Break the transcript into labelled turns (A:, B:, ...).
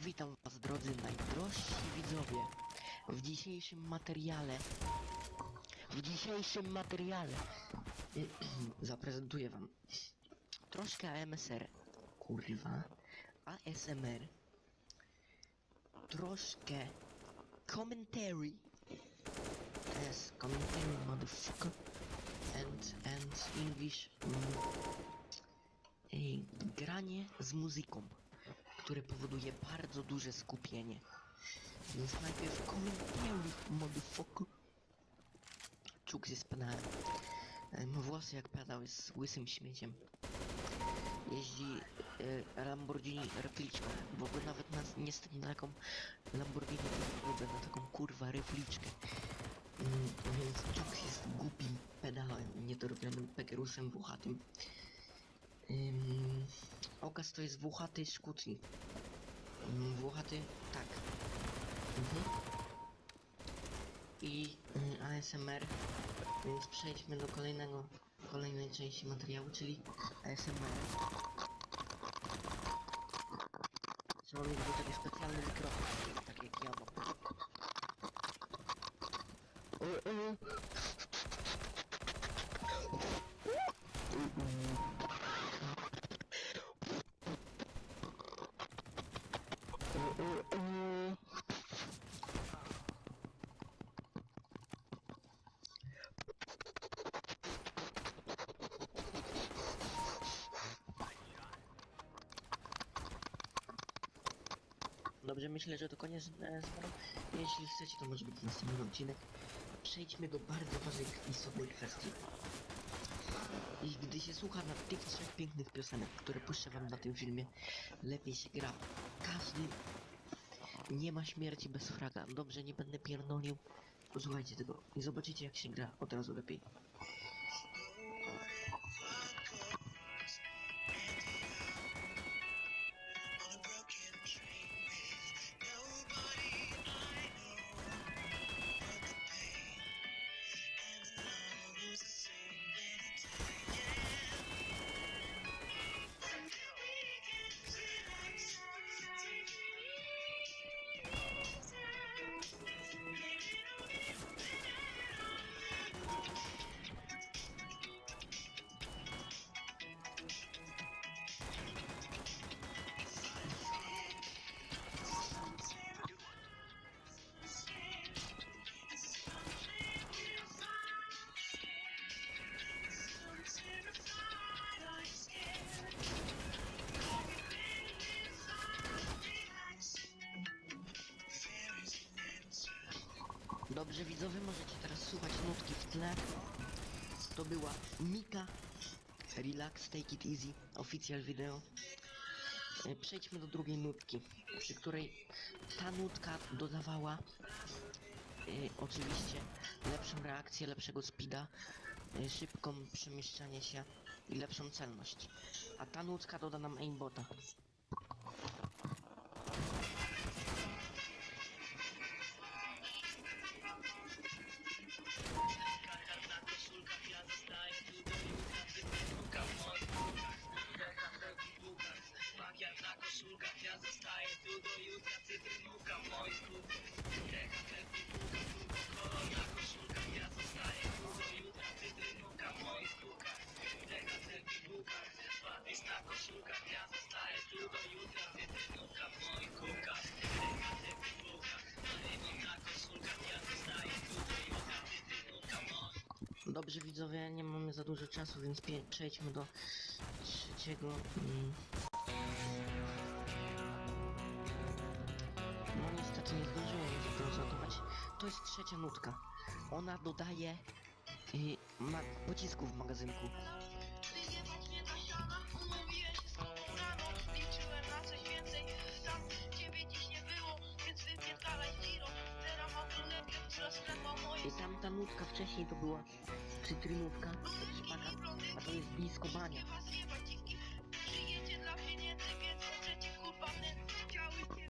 A: Witam was drodzy najdrożsi widzowie. W dzisiejszym materiale w dzisiejszym materiale zaprezentuję wam troszkę AMSR kurwa ASMR troszkę commentary yes commentary motherfucker and and English mm, granie z muzyką, które powoduje bardzo duże skupienie. Więc najpierw komentuj, motherfucker. Czuk jest pedałem. E, Ma włosy jak pedał, jest łysym śmieciem. Jeździ e, Lamborghini repliczką. W ogóle nawet na, niestety na taką Lamborghini nie lubię, na taką kurwa repliczkę. Mm, więc Czuk jest głupim pedałem, niedorobionym pegerusem włochatym. Ym, Okaz to jest włochaty szkutnik. Ym, Włochaty, tak. Mhm. I y, ASMR, więc przejdźmy do kolejnego, kolejnej części materiału, czyli ASMR. Trzeba mieć do tego Dobrze, myślę, że to koniec e, zboru. Jeśli chcecie, to może być następny odcinek. Przejdźmy do bardzo ważnej i kwestii. I gdy się słucha na tych trzech pięknych piosenek, które puszczę wam na tym filmie, lepiej się gra. Każdy nie ma śmierci bez fraga. Dobrze, nie będę pierdolił. Posłuchajcie tego i zobaczycie jak się gra od razu lepiej. Dobrze widzowie, możecie teraz słuchać nutki w tle. To była Mika Relax, Take It Easy, oficjal wideo. E, Przejdźmy do drugiej nutki, przy której ta nutka dodawała e, oczywiście lepszą reakcję, lepszego speeda, e, szybką przemieszczanie się i lepszą celność. A ta nutka doda nam aimbota. Dobrze widzowie, nie mamy za dużo czasu, więc przejdźmy do trzeciego. Mm. No niestety nie zdążyłem tego zanotować. To jest trzecia nutka. Ona dodaje y, ma pocisków w magazynku. Nutka wcześniej to była cytrynówka, szpaka, a to jest blisko bania.
B: dla